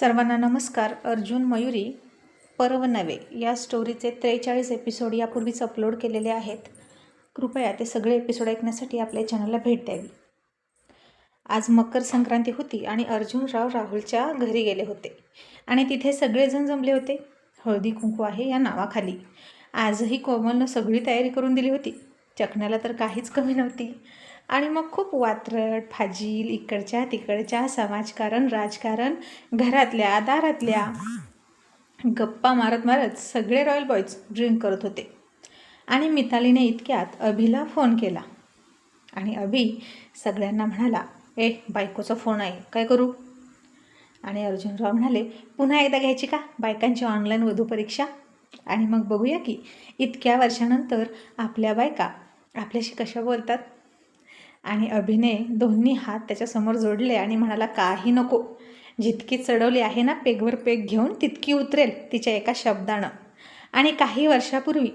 सर्वांना नमस्कार. अर्जुन मयुरी पर्व नवे या स्टोरीचे त्रेचाळीस एपिसोड यापूर्वीच अपलोड केलेले आहेत. कृपया ते सगळे एपिसोड ऐकण्यासाठी आपल्या चॅनलला भेट द्यावी. आज मकर संक्रांती होती आणि अर्जुनराव राहुलच्या घरी गेले होते. आणि तिथे सगळेजण जमले होते. हळदी कुंकू आहे या नावाखाली. आजही कोमलनं सगळी तयारी करून दिली होती. चकण्याला तर काहीच कमी नव्हती. आणि मग खूप वात्रट फाजील इकडच्या तिकडच्या समाजकारण राजकारण घरातल्या दारातल्या. गप्पा मारत मारत सगळे रॉयल बॉयज ड्रिंक करत होते. आणि मितालीने इतक्यात अभिला फोन केला. आणि अभि सगळ्यांना म्हणाला ए बायकोचा फोन आहे काय करू? आणि अर्जुनराव म्हणाले पुन्हा एकदा घ्यायची का? बायकांची ऑनलाईन वधू परीक्षा. आणि मग बघूया की इतक्या वर्षानंतर आपल्या बायका आपल्याशी कशा बोलतात? आणि अभिने दोन्ही हात त्याच्यासमोर जोडले आणि म्हणाला काही नको. जितकी चढवली आहे ना पेगवर पेग घेऊन तितकी उतरेल तिच्या एका शब्दानं. आणि काही वर्षापूर्वी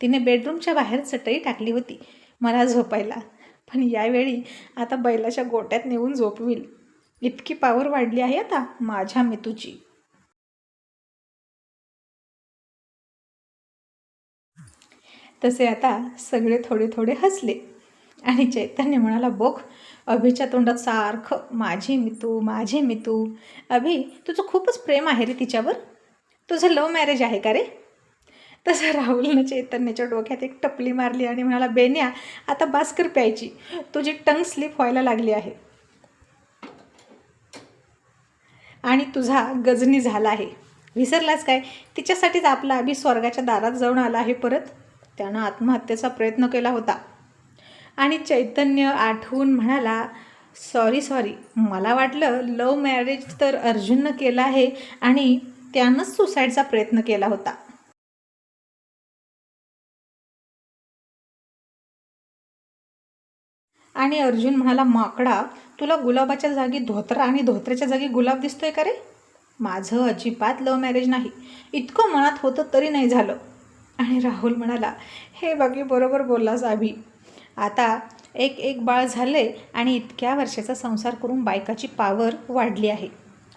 तिने बेडरूमच्या बाहेर चटई टाकली होती मला झोपायला. पण यावेळी आता बैलाच्या गोट्यात नेऊन झोपविल. इतकी पावर वाढली आहे आता माझ्या मितूची. तसे आता सगळे थोडे थोडे हसले. आणि चैतन्य म्हणाला बघ अभिच्या तोंडात सारखं माझी मितू माझी मितू. अभि तुझं खूपच प्रेम आहे रे तिच्यावर. तुझं लव्ह मॅरेज आहे का रे? तसं राहुलनं चैतन्याच्या डोक्यात एक टपली मारली आणि म्हणाला बेन्या आता बास्कर प्यायची. तुझी टंग स्लिप व्हायला लागली आहे. आणि तुझा गजनी झाला आहे. विसरलाच काय? तिच्यासाठीच आपला अभि स्वर्गाच्या दारात जाऊन आला आहे परत. त्यानं आत्महत्येचा प्रयत्न केला होता. आणि चैतन्य आठवून म्हणाला सॉरी सॉरी मला वाटलं लव मॅरेज तर अर्जुननं केलं आहे आणि त्यानंच सुसाईडचा प्रयत्न केला होता. आणि अर्जुन म्हणाला माकडा तुला गुलाबाच्या जागी धोत्रा आणि धोत्र्याच्या जागी गुलाब दिसतोय का रे? माझं अजिबात लव मॅरेज नाही. इतकं मनात होतं तरी नाही झालं. आणि राहुल म्हणाला हे बाकी बरोबर बोललास अभि आता एक एक बाळ झाले आणि इतक्या वर्षाचा संसार करून बायकाची पावर वाढली आहे.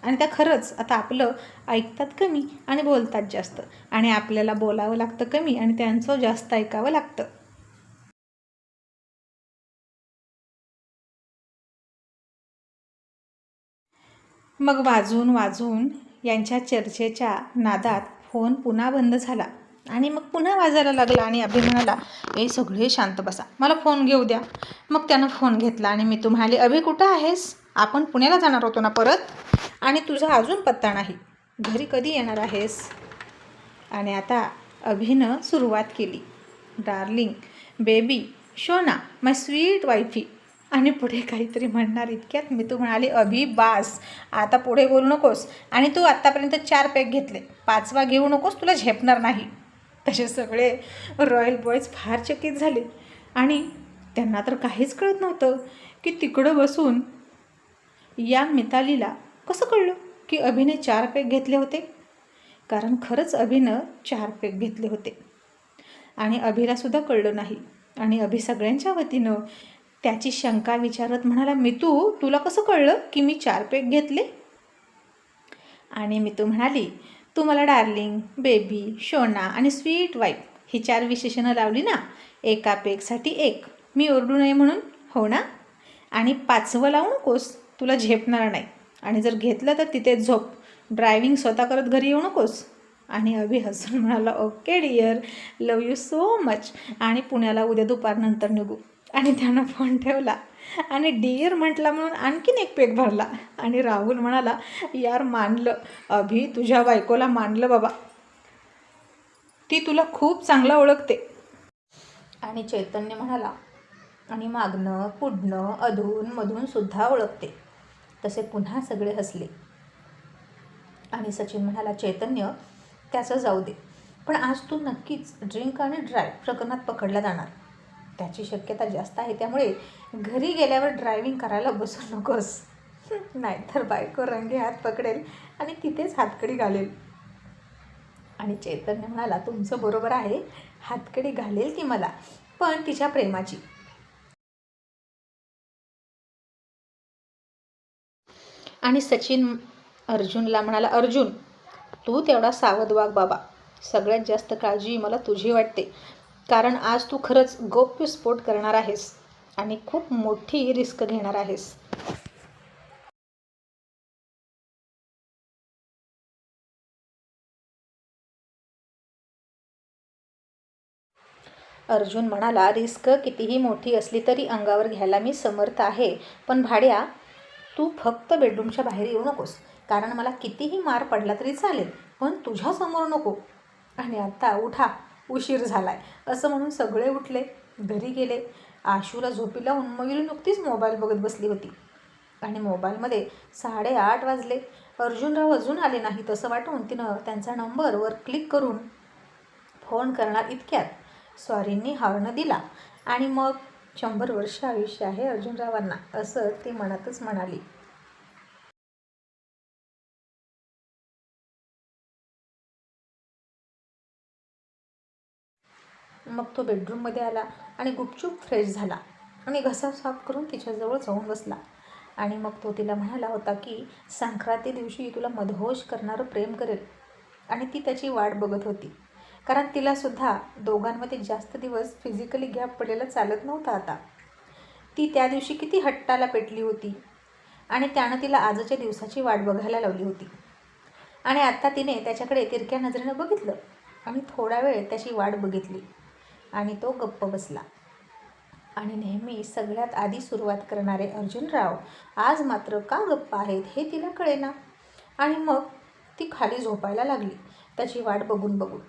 आणि त्या खरंच आता आपलं ऐकतात कमी आणि बोलतात जास्त. आणि आपल्याला बोलावं लागतं कमी आणि त्यांचं जास्त ऐकावं लागतं. मग वाजून वाजून यांच्या चर्चेच्या नादात फोन पुन्हा बंद झाला. आणि मग पुन्हा वाजायला लागला आणि अभि म्हणाला ए सगळे शांत बसा. मला फोन घेऊ द्या. मग त्यानं फोन घेतला आणि मी तू म्हणाले अभि कुठं आहेस? आपण पुण्याला जाणार होतो ना परत? आणि तुझा अजून पत्ता नाही. घरी कधी येणार आहेस? आणि आता अभिनं सुरुवात केली. डार्लिंग बेबी शोना माय स्वीट वाईफी आणि पुढे काहीतरी म्हणणार इतक्यात मी तू म्हणाली अभि बास आता पुढे बोलू नकोस आणि तू आत्तापर्यंत चार पॅक घेतले. पाचवा घेऊ नकोस तुला झेपणार नाही. तसे सगळे रॉयल बॉयज फार चकित झाले. आणि त्यांना तर काहीच कळत नव्हतं की तिकडं बसून या मितालीला कसं कळलं की अभिने चार पॅक घेतले होते? कारण खरंच अभिनं चार पॅक घेतले होते. आणि अभिलासुद्धा कळलं नाही. आणि अभि सगळ्यांच्या वतीनं त्याची शंका विचारत म्हणाला मितू तुला कसं कळलं की मी चार पेक घेतले? आणि मितू म्हणाली तू मला डार्लिंग बेबी शोना आणि स्वीट वाईफ ही चार विशेषणं लावली ना? एका पेकसाठी एक. मी ओरडू नये म्हणून? हो ना? आणि पाचवं लावू नकोस? तुला झेपणार नाही. आणि जर घेतलं तर तिथे झोप. ड्रायव्हिंग स्वतः करत घरी येऊ नकोस? आणि अभि हसून म्हणाला okay dear. Love you so much. आणि पुण्याला उद्या दुपारनंतर निघू. आणि त्यानं फोन ठेवला आणि डिअर म्हटला म्हणून आणखीन एक पेक भरला. आणि राहुल म्हणाला यार मानलं. अभि तुझ्या बायकोला मानलं बाबा. ती तुला खूप चांगला ओळखते. आणि चैतन्य म्हणाला आणि मागणं पुढणं अधून मधून सुद्धा ओळखते. तसे पुन्हा सगळे हसले. आणि सचिन म्हणाला चैतन्य त्याचं जाऊ दे. पण आज तू नक्कीच ड्रिंक आणि ड्राईव्ह प्रकरणात पकडला जाणार. त्याची शक्यता जास्त आहे. त्यामुळे घरी गेल्यावर ड्रायव्हिंग करायला बसू नकोस. नाहीतर बायको रंगे हात पकडेल आणि तिथेच हातकडी घालेल. आणि चैतन्य म्हणाला तुमचं बरोबर आहे. हातकडी घालेल ती मला पण तिच्या प्रेमाची. आणि सचिन अर्जुनला म्हणाला अर्जुन तू तेवढा सावध वाग बाबा. सगळ्यात जास्त काळजी मला तुझी वाटते. कारण आज तू खरंच गौप्यस्फोट करणार आहेस आणि खूप मोठी रिस्क घेणार आहेस. अर्जुन म्हणाला रिस्क कितीही मोठी असली तरी अंगावर घ्यायला मी समर्थ आहे. पण भाड्या तू फक्त बेडरूमच्या बाहेर येऊ नकोस. कारण मला कितीही मार पडला तरी चालेल पण तुझ्यासमोर नको. आणि आता उठा. उशीर झाला आहे असं म्हणून सगळे उठले घरी गेले. आशूला झोपी लावून मयुरी नुकतीच मोबाईल बघत बसली होती. आणि मोबाईलमध्ये साडेआठ वाजले. अर्जुनराव अजून आले नाही तसं वाटून तिनं त्यांचा नंबरवर क्लिक करून फोन करणार इतक्यात. स्वारींनी हॉर्न दिला. आणि मग शंभर वर्ष आयुष्य आहे अर्जुनरावांना असं ती मनातच म्हणाली. मग तो बेडरूममध्ये आला आणि गुपचूप फ्रेश झाला. आणि घसा साफ करून तिच्याजवळ जाऊन बसला. आणि मग तो तिला म्हणाला होता की संक्रांती दिवशी तुला मधोश करणारं प्रेम करेल. आणि ती त्याची वाट बघत होती. कारण तिलासुद्धा दोघांमध्ये जास्त दिवस फिजिकली गॅप पडलेला चालत नव्हता आता. ती त्या दिवशी किती हट्टाला पेटली होती. आणि त्यानं तिला आजच्या दिवसाची वाट बघायला लावली होती. आणि आत्ता तिने त्याच्याकडे तिरक्या नजरेनं बघितलं. आणि थोडा वेळ त्याची वाट बघितली. आणि तो गप्प बसला. आणि नेहमी सगळ्यात आधी सुरुवात करणारे अर्जुनराव आज मात्र का गप्प आहेत हे तिला कळेना. आणि मग ती खाली झोपायला लागली त्याची वाट बघून बघून.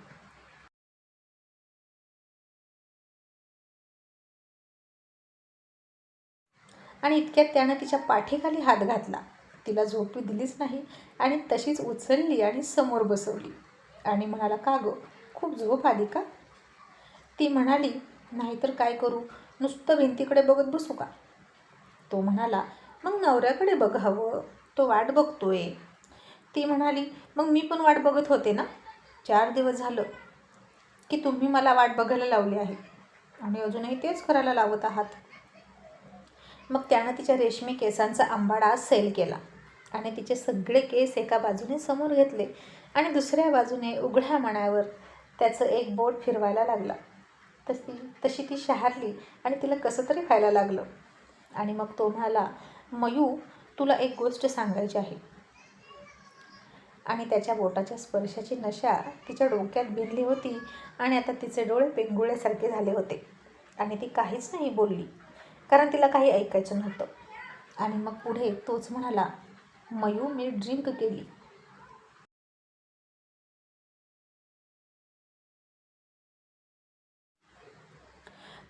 आणि इतक्यात त्यानं तिच्या पाठीखाली हात घातला. तिला झोपू दिलीच नाही आणि तशीच उचलली आणि समोर बसवली. आणि म्हणाला का गं? खूप झोप आली का? ती म्हणाली नाहीतर काय करू? नुसतं भिंतीकडे बघत बसू का? तो म्हणाला मग नवऱ्याकडे बघावं तो वाट बघतोय. ती म्हणाली मग मी पण वाट बघत होते ना? चार दिवस झालं की तुम्ही मला वाट बघायला लावली आहे आणि अजूनही तेच करायला लावत आहात. मग त्यानं तिच्या रेशमी केसांचा आंबाडा सैल केला आणि तिचे सगळे केस एका बाजूने समोर घेतले आणि दुसऱ्या बाजूने उघड्या मण्यावर त्याचं एक बोट फिरवायला लागला. तशी तशी ती शहारली आणि तिला कसं तरी व्हायला लागलं. आणि मग तो म्हणाला मयू तुला एक गोष्ट सांगायची आहे. आणि त्याच्या बोटाच्या स्पर्शाची नशा तिच्या डोक्यात भिनली होती आणि आता तिचे डोळे पेंगुळ्यासारखे झाले होते. आणि ती काहीच नाही बोलली कारण तिला काही ऐकायचं नव्हतं. आणि मग पुढे तोच म्हणाला मयू मी ड्रिंक केली.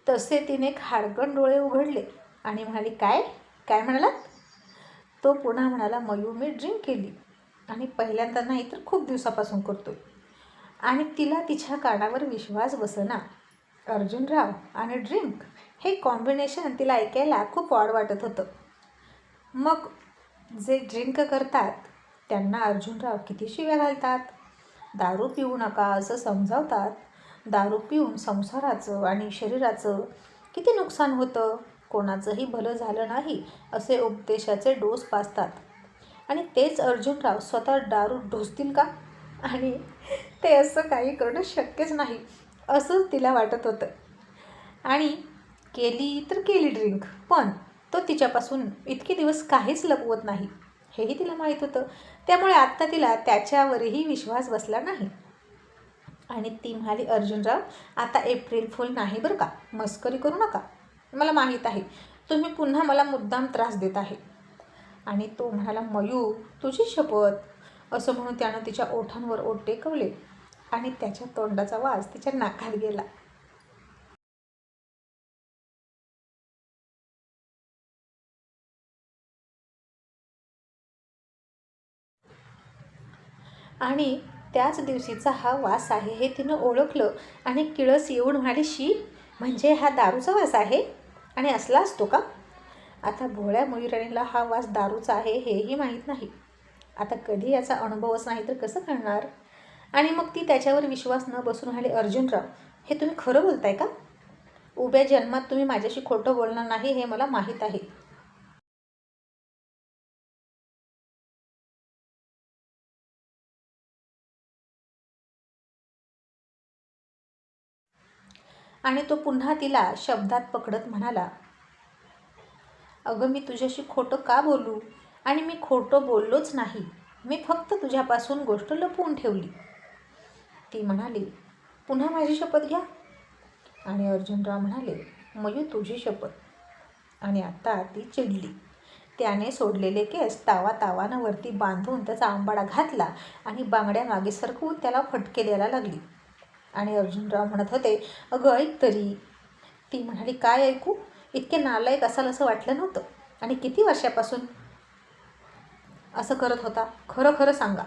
तसे तिने खाडकन डोळे उघडले आणि म्हणाली काय? काय म्हणालात? तो पुन्हा म्हणाला मयू मी ड्रिंक केली आणि पहिल्यांदा नाही तर खूप दिवसापासून करतो आणि तिला तिच्या कानावर विश्वास बसना. अर्जुनराव आणि ड्रिंक हे कॉम्बिनेशन तिला ऐकायला खूप ऑड वाटत होतं. मग जे ड्रिंक करतात त्यांना अर्जुनराव किती शिव्या घालतात? दारू पिऊ नका असं समजावतात? दारू पिऊन संसाराचं आणि शरीराचं किती नुकसान होतं? कोणाचंही भलं झालं नाही असे उपदेशाचे डोस पाजतात. आणि तेच अर्जुनराव स्वतः दारू ढोसतील का? आणि ते असं काही करणं शक्यच नाही असं तिला वाटत होतं. आणि केली तर केली ड्रिंक पण तो तिच्यापासून इतके दिवस काहीच लपवत नाही हेही तिला माहीत होतं. त्यामुळे आत्ता तिला त्याच्यावरही विश्वास बसला नाही. आणि ती म्हणाली अर्जुनराव आता एप्रिल फुल नाही बरं का? मस्करी करू नका. मला माहीत आहे तुम्ही पुन्हा मला मुद्दाम त्रास देत आहे. आणि तो म्हणाला मयू तुझी शपथ. असं म्हणून त्यानं तिच्या ओठांवर ओठ टेकवले आणि त्याच्या तोंडाचा वास तिच्या नाकात गेला. आणि त्याच दिवशीचा हा वास आहे हे तिनं ओळखलं आणि किळस येऊन म्हणाली शी म्हणजे हा दारूचा वास आहे? आणि असला असतो का? आता भोळ्या मयुराणीला हा वास दारूचा आहे हेही माहीत नाही. आता कधी याचा अनुभवच नाही तर कसं कळणार आणि मग ती त्याच्यावर विश्वास न बसून राहिले अर्जुनराव हे तुम्ही खरं बोलताय का? उभ्या जन्मात तुम्ही माझ्याशी खोटं बोलणार नाही हे मला माहीत आहे. आणि तो पुन्हा तिला शब्दात पकडत म्हणाला अगं मी तुझ्याशी खोटं का बोलू? आणि मी खोटं बोललोच नाही. मी फक्त तुझ्यापासून गोष्ट लपवून ठेवली. ती म्हणाली पुन्हा माझी शपथ घ्या. आणि अर्जुनराव म्हणाले मयू तुझी शपथ. आणि आता ती चिडली. त्याने सोडलेले केस तावा तावानं वरती बांधून त्याचा आंबाडा घातला आणि बांगड्या मागे सरकवून त्याला फटके द्यायला लागली. आणि अर्जुनराव म्हणत होते अगं ऐक तरी. ती म्हणाली काय ऐकू? इतके नालायक असाल असं वाटलं नव्हतं. आणि किती वर्षापासून? असं करत होता. खरं खरं सांगा.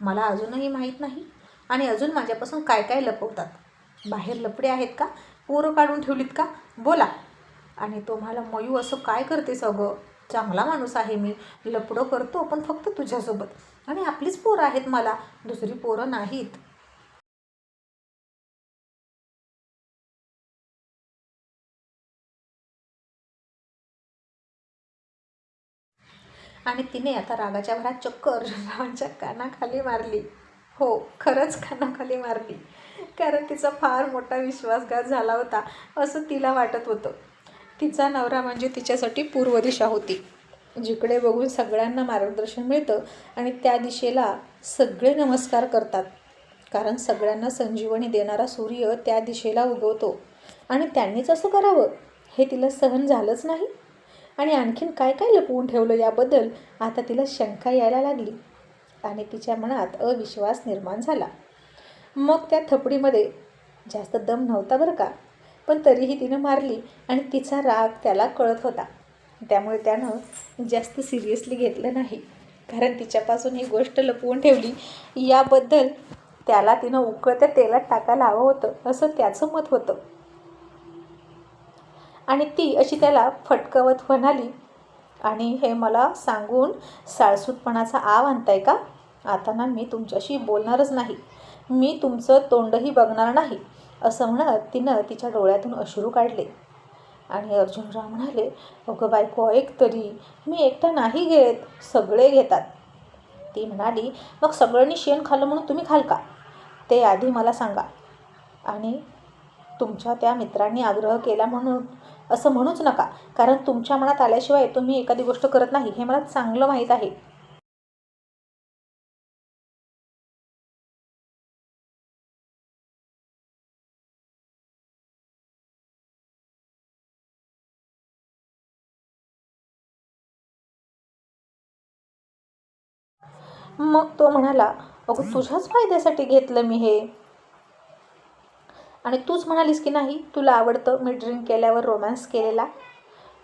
मला अजूनही माहीत नाही. आणि अजून माझ्यापासून काय काय लपवतात? बाहेर लपडे आहेत का? पोरं काढून ठेवलीत का? बोला. आणि तो मला मयू असं काय करतेस अगं? चांगला माणूस आहे मी. लपडं करतो पण फक्त तुझ्यासोबत. आणि आपलीच पोरं आहेत मला. दुसरी पोरं नाहीत. आणि तिने आता रागाच्या भरात चक्क अर्जुनरावांच्या कानाखाली मारली. हो खरंच कानाखाली मारली. कारण तिचा फार मोठा विश्वासघात झाला होता असं तिला वाटत होतं. तिचा नवरा म्हणजे तिच्यासाठी पूर्व दिशा होती जिकडे बघून सगळ्यांना मार्गदर्शन मिळतं आणि त्या दिशेला सगळे नमस्कार करतात. कारण सगळ्यांना संजीवनी देणारा सूर्य त्या दिशेला उगवतो. आणि त्यांनीच असं करावं हे तिला सहन झालंच नाही. आणि आणखीन काय काय लपवून ठेवलं याबद्दल आता तिला शंका यायला लागली. आणि तिच्या मनात अविश्वास निर्माण झाला. मग त्या थपडीमध्ये जास्त दम नव्हता बरं का? पण तरीही तिनं मारली आणि तिचा राग त्याला कळत होता. त्यामुळे त्यानं जास्त सिरियसली घेतलं नाही. कारण तिच्यापासून ही गोष्ट लपवून ठेवली याबद्दल त्याला तिनं उकळत्या तेलात टाकायला हवं होतं असं त्याचं मत होतं. आणि ती अशी त्याला फटकवत म्हणाली आणि हे मला सांगून साळसूतपणाचा आव आणताय का? आता ना मी तुमच्याशी बोलणारच नाही. मी तुमचं तोंडही बघणार नाही असं म्हणत तिनं तिच्या डोळ्यातून अश्रू काढले. आणि अर्जुनराव म्हणाले अगं बायको ऐक तरी मी एकटा नाही घेत सगळे घेतात. ती म्हणाली मग सगळ्यांनी शेण खाल्लं म्हणून तुम्ही खाल का? ते आधी मला सांगा. आणि तुमच्या त्या मित्रांनी आग्रह केला म्हणून असं म्हणूच नका. कारण तुमच्या मनात आल्याशिवाय तुम्ही एखादी गोष्ट करत नाही हे मला चांगलं माहीत आहे. मग तो म्हणाला अगं तुझ्याच फायद्यासाठी घेतलं मी हे. आणि तूच म्हणालीस की नाही तुला आवडतं मी ड्रिंक केल्यावर रोमॅन्स केलेला?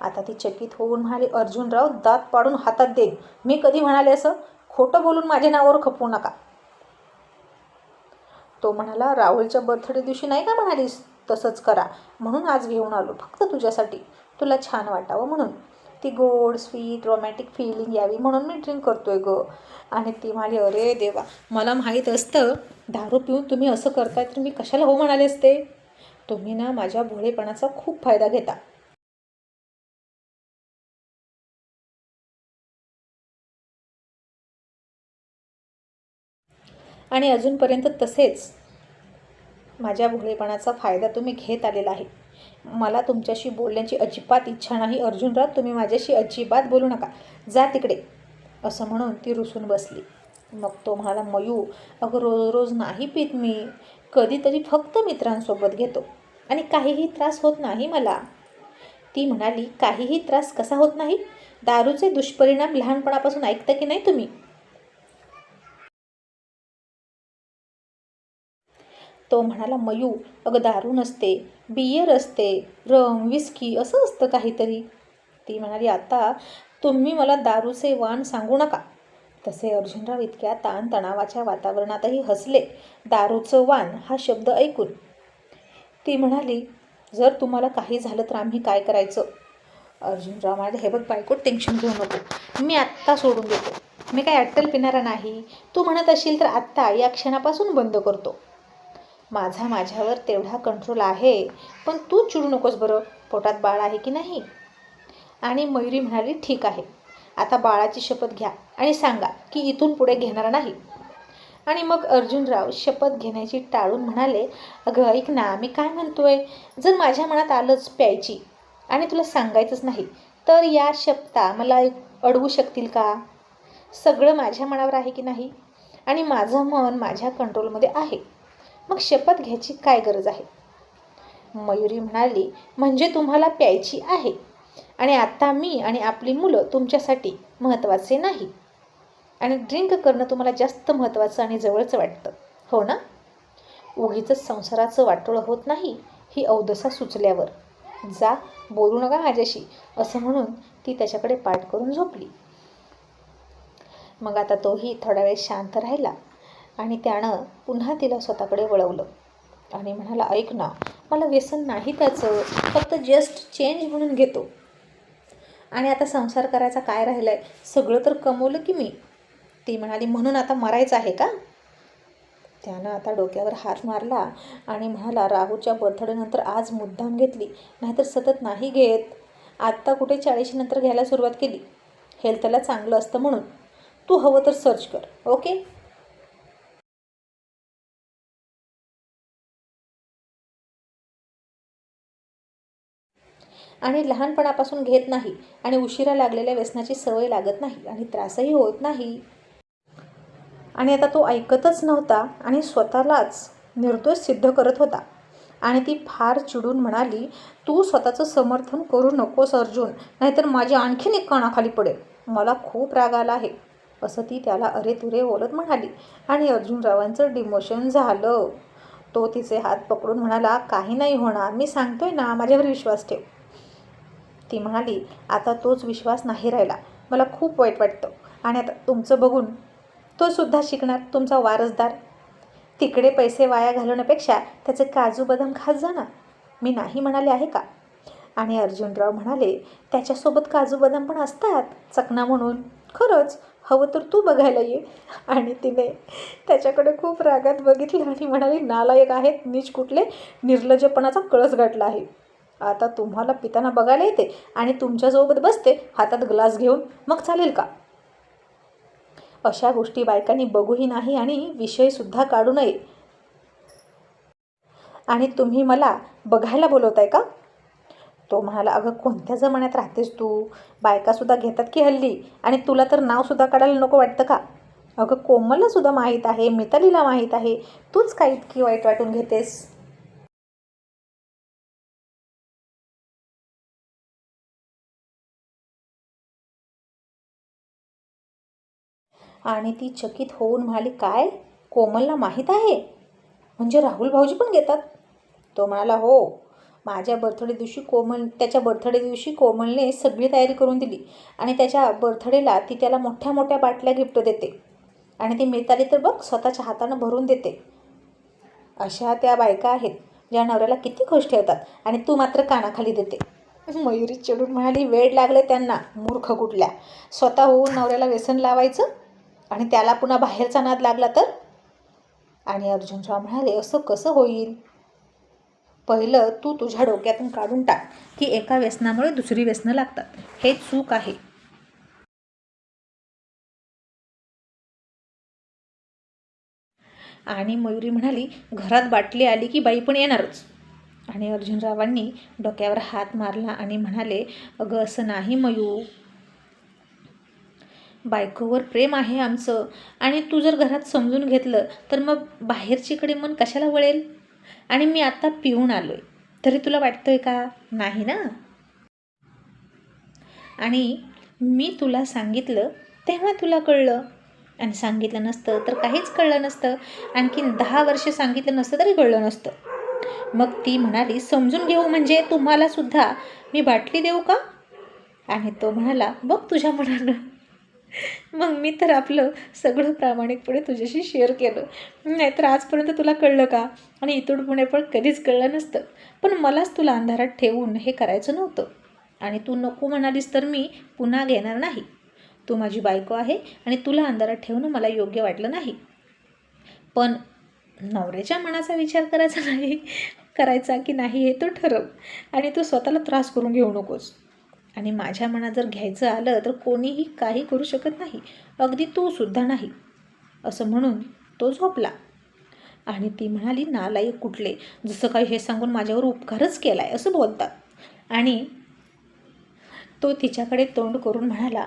आता ती चकित होऊन म्हणाली अर्जुनराव दात पाडून हातात देईन मी कधी म्हणाले असं? खोटं बोलून माझ्या नावावर खपवू नका. तो म्हणाला राहुलच्या बर्थडे दिवशी नाही का म्हणालीस? तसंच करा. म्हणून आज घेऊन आलो फक्त तुझ्यासाठी. तुला छान वाटावं म्हणून. ती गोड स्वीट रोमॅटिक फिलिंग यावी म्हणून मी ड्रिंक आहे ग. आणि ती म्हणाली अरे देवा मला माहीत असतं दारू पिऊन तुम्ही असं करताय तर मी कशाला हो म्हणाले असते? तुम्ही ना माझ्या भोळेपणाचा खूप फायदा घेता. आणि अजूनपर्यंत तसेच. माझ्या भोळेपणाचा फायदा तुम्ही घेत आलेला आहे. मला तुमच्याशी बोलण्याची अजिबात इच्छा नाही. अर्जुनराव तुम्ही माझ्याशी अजिबात बोलू नका. जा तिकडे. असं म्हणून ती रुसून बसली. मग तो म्हणाला मयू अगं रोज रोज नाही पित मी. कधीतरी फक्त मित्रांसोबत घेतो. आणि काहीही त्रास होत नाही मला. ती म्हणाली काहीही त्रास कसा होत नाही? दारूचे दुष्परिणाम लहानपणापासून ऐकता की नाही तुम्ही? तो म्हणाला मयू अगं दारू नसते बियर असते रम विस्की असं असतं काहीतरी. ती म्हणाली आता तुम्ही मला दारूचे वाण सांगू नका. तसे अर्जुनराव इतक्या ताणतणावाच्या वातावरणातही हसले. दारूचं वाण हा शब्द ऐकून ती म्हणाली जर तुम्हाला काही झालं तर आम्ही काय करायचं? अर्जुनराव म्हणाले हे बघ बायको टेन्शन घेऊ नको. मी आत्ता सोडून देतो. मी काय अट्टल पिणारा नाही. तू म्हणत असशील तर आत्ता या क्षणापासून बंद करतो. माझा माझ्यावर तेवढा कंट्रोल आहे. पण तू चिडू नकोस बरं. पोटात बाळ आहे की नाही? आणि मयुरी म्हणाली ठीक आहे. आता बाळाची शपथ घ्या आणि सांगा की इथून पुढे घेणार नाही. आणि मग अर्जुनराव शपथ घेण्याची टाळून म्हणाले अगं ऐक ना मी काय म्हणतोय? जर माझ्या मनात आलंच प्यायची आणि तुला सांगायचंच नाही तर या शपथा मला अडवू शकतील का? सगळं माझ्या मनावर आहे की नाही? आणि माझं मन माझ्या कंट्रोलमध्ये आहे. मग शपथ घ्यायची काय गरज आहे? मयुरी म्हणाली म्हणजे तुम्हाला प्यायची आहे. आणि आता मी आणि आपली मुलं तुमच्यासाठी महत्त्वाचे नाही. आणि ड्रिंक करणं तुम्हाला जास्त महत्त्वाचं आणि जवळचं वाटतं. हो ना? उगीच संसाराचं वाटोळं होत नाही ही अवदसा सुचल्यावर. जा बोलू नका माझ्याशी असं म्हणून ती त्याच्याकडे पाठ करून झोपली. मग आता तोही थोडा वेळ शांत राहिला. आणि त्यानं पुन्हा तिला स्वतःकडे वळवलं. आणि म्हणाला ऐक ना मला व्यसन नाही त्याचं फक्त जस्ट चेंज म्हणून घेतो. आणि आता संसार करायचा काय राहिलं आहे सगळं तर कमवलं की मी. ती म्हणाली म्हणून आता मरायचं आहे का? त्यानं आता डोक्यावर हात मारला आणि म्हणाला राहूच्या बर्थडेनंतर आज मुद्दाम घेतली नाहीतर सतत नाही घेत. आत्ता कुठे चाळीशीनंतर घ्यायला सुरुवात केली? हेल्थला चांगलं असतं म्हणून. तू हवं तर सर्च कर ओके? आणि लहानपणापासून घेत नाही आणि उशिरा लागलेल्या व्यसनाची सवय लागत नाही आणि त्रासही होत नाही. आणि आता तो ऐकतच नव्हता आणि स्वतःलाच निर्दोष सिद्ध करत होता. आणि ती फार चिडून म्हणाली तू स्वतःचं समर्थन करू नकोस अर्जुन नाहीतर माझी आणखीन एक कानाखाली पडेल. मला खूप राग आला आहे. असं ती त्याला अरे तुरे बोलत म्हणाली. आणि अर्जुनरावांचं डिमोशन झालं. तो तिचे हात पकडून म्हणाला काही नाही होणार मी सांगतोय ना माझ्यावर विश्वास ठेव. ती म्हणाली आता तोच विश्वास नाही राहिला. मला खूप वाईट वाटतं. आणि आता तुमचं बघून तो सुद्धा शिकणार तुमचा वारसदार. तिकडे पैसे वाया घालवण्यापेक्षा त्याचे काजू बदाम खात जा ना. मी नाही म्हणाले आहे का? आणि अर्जुनराव म्हणाले त्याच्यासोबत काजू बदाम पण असतात चकना म्हणून. खरंच हवं तर तू बघायला ये. आणि तिने त्याच्याकडे खूप रागात बघितलं आणि म्हणाली नालायक आहेत नीच कुठले निर्लज्जपणाचा कळस गाठला आहे. आता तुम्हाला पिताना बघायला येते आणि तुमच्यासोबत बसते हातात ग्लास घेऊन. मग चालेल का? अशा गोष्टी बायकांनी बघूही नाही आणि विषयसुद्धा काढू नये. आणि तुम्ही मला बघायला बोलवताय का? तो म्हणाला अगं कोणत्या जमान्यात राहतेस तू? बायकासुद्धा घेतात की हल्ली? आणि तुला तर नावसुद्धा काढायला नको वाटतं का? अगं कोमललासुद्धा माहीत आहे मितालीला माहीत आहे. तूच काय इतकी वाईट वाटून घेतेस? आणि ती चकित होऊन म्हणाली काय? कोमलला माहीत आहे? म्हणजे राहुल भाऊजी पण घेतात. तो म्हणाला हो. माझ्या बर्थडे दिवशी कोमल त्याच्या बर्थडे दिवशी कोमलने सगळी तयारी करून दिली आणि त्याच्या बर्थडेला ती त्याला मोठ्या मोठ्या बाटल्या गिफ्ट देते आणि ती मिळताली तर बघ स्वतःच्या हातानं भरून देते. अशा त्या बायका आहेत ज्या नवऱ्याला किती खुश ठेवतात आणि तू मात्र कानाखाली देते. मयुरी चिडून म्हणाली वेळ लागले त्यांना मूर्ख कुठल्या? स्वतः होऊन नवऱ्याला व्यसन लावायचं आणि त्याला पुन्हा बाहेरचा नाद लागला तर? आणि अर्जुनराव म्हणाले असं कसं होईल? पहिलं तू तुझ्या डोक्यातून काढून टाक की एका व्यसनामुळे दुसरी व्यसनं लागतात. हे चूक आहे. आणि मयुरी म्हणाली घरात बाटली आली की बाई पण येणारच. आणि अर्जुनरावांनी डोक्यावर हात मारला आणि म्हणाले अगं असं नाही मयू. बायकोवर प्रेम आहे आमचं. आणि तू जर घरात समजून घेतलं तर मग बाहेरचीकडे मन कशाला वळेल? आणि मी आता पिऊन आलो आहे तरी तुला वाटतोय का? नाही ना? आणि मी तुला सांगितलं तेव्हा तुला कळलं. आणि सांगितलं नसतं तर काहीच कळलं नसतं. आणखीन दहा वर्ष सांगितलं नसतं तरी कळलं नसतं. मग ती म्हणाली समजून घेऊ म्हणजे तुम्हालासुद्धा मी बाटली देऊ का? आणि तो म्हणाला बघ तुझ्या मनानं. मग मी तर आपलं सगळं प्रामाणिकपणे तुझ्याशी शेअर केलं. नाहीतर आजपर्यंत तुला कळलं का? आणि इथून पुणे पण कधीच कळलं नसतं. पण मलाच तुला अंधारात ठेवून हे करायचं नव्हतं. आणि तू नको म्हणालीस तर मी पुन्हा घेणार नाही. तू माझी बायको आहे आणि तुला अंधारात ठेवणं मला योग्य वाटलं नाही. पण नवऱ्याच्या मनाचा विचार करायचा नाही करायचा की नाही हे तो ठरव. आणि तू स्वतःला त्रास करून घेऊ नकोस. आणि माझ्या मनात जर घ्यायचं आलं तर कोणीही काही करू शकत नाही. अगदी तू सुद्धा नाही असं म्हणून तो झोपला. आणि ती म्हणाली नालायक कुठले? जसं काही हे सांगून माझ्यावर उपकारच केला आहे असं बोलतात. आणि तो तिच्याकडे तोंड करून म्हणाला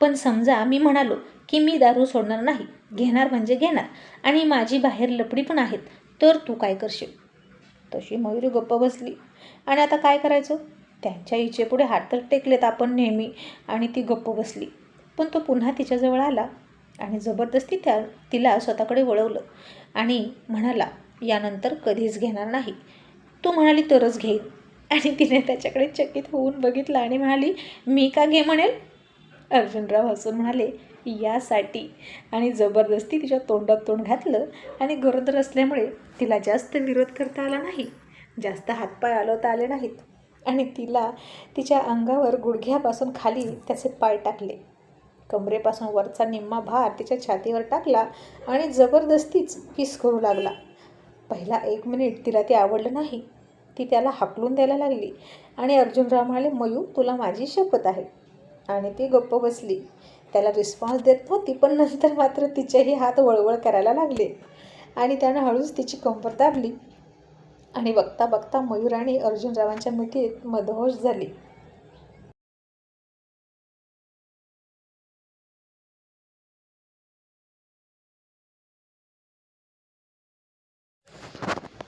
पण समजा मी म्हणालो की मी दारू सोडणार नाही घेणार म्हणजे घेणार आणि माझी बाहेर लपडी पण आहेत तर तू काय करशील? तशी मयुरी गप्प बसली. आणि आता काय करायचं? त्यांच्या इच्छेपुढे हात तर टेकलेत आपण नेहमी आणि ती गप्प बसली. पण तो पुन्हा तिच्याजवळ आला आणि जबरदस्ती त्या तिला स्वतःकडे वळवलं आणि म्हणाला यानंतर कधीच घेणार नाही तू म्हणाली तरच घेईन आणि तिने त्याच्याकडे चकित होऊन बघितलं आणि म्हणाली मी का घे म्हणेल अर्जुनराव हसून म्हणाले यासाठी आणि जबरदस्ती तिच्या तोंडात तोंड घातलं आणि गरोदर असल्यामुळे तिला जास्त विरोध करता आला नाही. जास्त हातपाय आलवता आले नाहीत. आणि तिला तिच्या अंगावर गुडघ्यापासून खाली त्याचे पाय टाकले. कमरेपासून वरचा निम्मा भार तिच्या छातीवर टाकला आणि जबरदस्तीच किस करू लागला. पहिला एक मिनिट तिला ते आवडलं नाही. ती त्याला हाकलून द्यायला लागली आणि अर्जुनराव म्हणाले मयू तुला माझी शपथ आहे. आणि ती गप्प बसली. त्याला रिस्पॉन्स देत नव्हती पण नंतर मात्र तिचेही हात वळवळ करायला लागले. आणि त्यानं हळूच तिची कंबर दाबली. आणि बघता बघता मयूर आणि अर्जुनरावांच्या मिठीत मधोश झाली.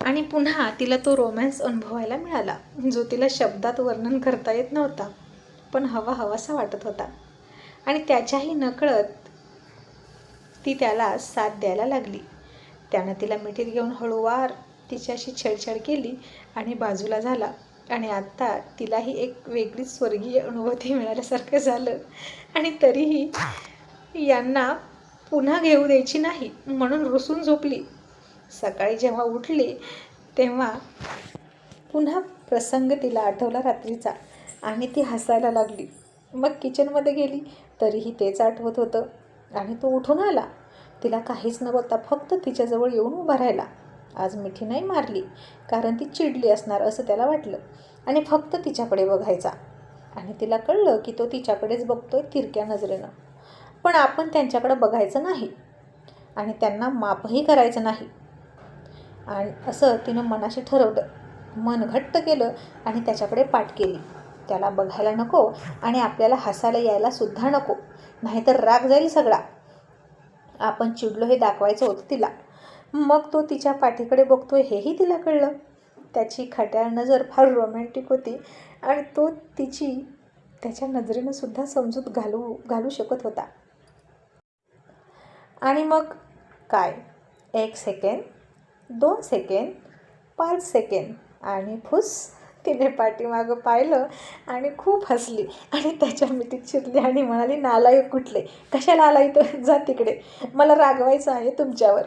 आणि पुन्हा तिला तो रोमॅन्स अनुभवायला मिळाला जो तिला शब्दात वर्णन करता येत नव्हता पण हवा हवासा वाटत होता. आणि त्याच्याही नकळत ती त्याला साथ द्यायला लागली. त्यानं तिला मिठीत घेऊन हळूवार तिच्याशी छेडछाड केली आणि बाजूला झाला. आणि आत्ता तिलाही एक वेगळीच स्वर्गीय अनुभूती मिळाल्यासारखं झालं. आणि तरीही यांना पुन्हा घेऊ द्यायची नाही म्हणून रुसून झोपली. सकाळी जेव्हा उठली तेव्हा पुन्हा प्रसंग तिला आठवला रात्रीचा आणि ती हसायला लागली. मग किचनमध्ये गेली तरीही तेच आठवत होतं. आणि तो उठून आला. तिला काहीच न बोलता फक्त तिच्याजवळ येऊन उभा राहिला. आज मिठी नाही मारली कारण ती चिडली असणार असं त्याला वाटलं. आणि फक्त तिच्याकडे बघायचा. आणि तिला कळलं की तो तिच्याकडेच बघतोय तिरक्या नजरेनं. पण आपण त्यांच्याकडं बघायचं नाही. आणि त्यांना मापही करायचं नाही. आणि असं तिनं मनाशी ठरवलं. मन घट्ट केलं आणि त्याच्याकडे पाठ केली. त्याला बघायला नको आणि आपल्याला हसायला यायला सुद्धा नको. नाहीतर राग जाईल सगळा. आपण चिडलो हे दाखवायचं होतं तिला. मग तो तिच्या पाठीकडे बघतोय हेही तिला कळलं. त्याची खट्याळ नजर फार रोमॅन्टिक होती आणि तो तिची त्याच्या नजरेनं सुद्धा समजूत घालू घालू शकत होता. आणि मग काय? एक सेकंड दोन सेकंड पाच सेकंड आणि फुस तिने पाठीमागं पाहिलं आणि खूप हसली. आणि त्याच्या मिठीत शिरली आणि म्हणाली नालायक कुठले? कशाला आला इथं? जा तिकडे. मला रागवायचं आहे तुमच्यावर.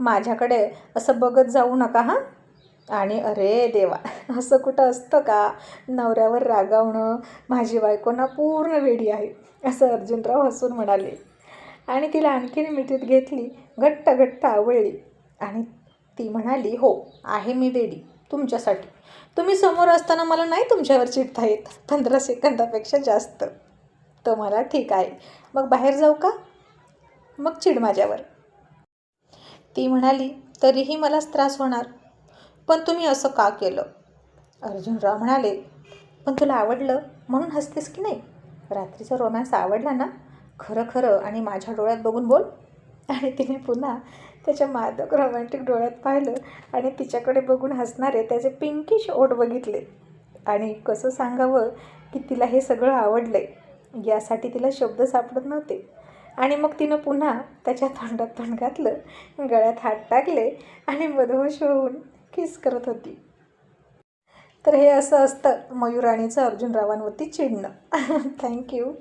माझ्याकडे असं बघत जाऊ नका हां. आणि अरे देवा असं कुठं असतं का? नवऱ्यावर रागावणं माझी बायको ना पूर्ण वेडी आहे असं अर्जुनराव हसून म्हणाले. आणि तिला आणखीन मिठीत घेतली घट्ट घट्ट आवळली. आणि ती म्हणाली हो आहे मी वेडी तुमच्यासाठी. तुम्ही समोर असताना मला नाही तुमच्यावर चिडता येत पंधरा सेकंदापेक्षा जास्त. तर मला ठीक आहे. मग बाहेर जाऊ का? मग चिड माझ्यावर. ती म्हणाली तरीही मलाच त्रास होणार. पण तुम्ही असं का केलं? अर्जुनराव म्हणाले पण तुला आवडलं म्हणून हसतेस की नाही? रात्रीचा रोमॅन्स आवडला ना? खरं खरं आणि माझ्या डोळ्यात बघून बोल. आणि तिने पुन्हा त्याच्या मादक रोमॅन्टिक डोळ्यात पाहिलं आणि तिच्याकडे बघून हसणारे त्याचे पिंकिश ओठ बघितले. आणि कसं सांगावं की तिला हे सगळं आवडलं आहे यासाठी तिला शब्द सापडत नव्हते. आणि मग तिनं पुन्हा त्याच्या तोंडात तोंड घातलं गळ्यात हात टाकले आणि मधोश होऊन किस करत होती. तर हे असं असतं मयूराणीचं अर्जुनरावांवरती चिडणं. थँक्यू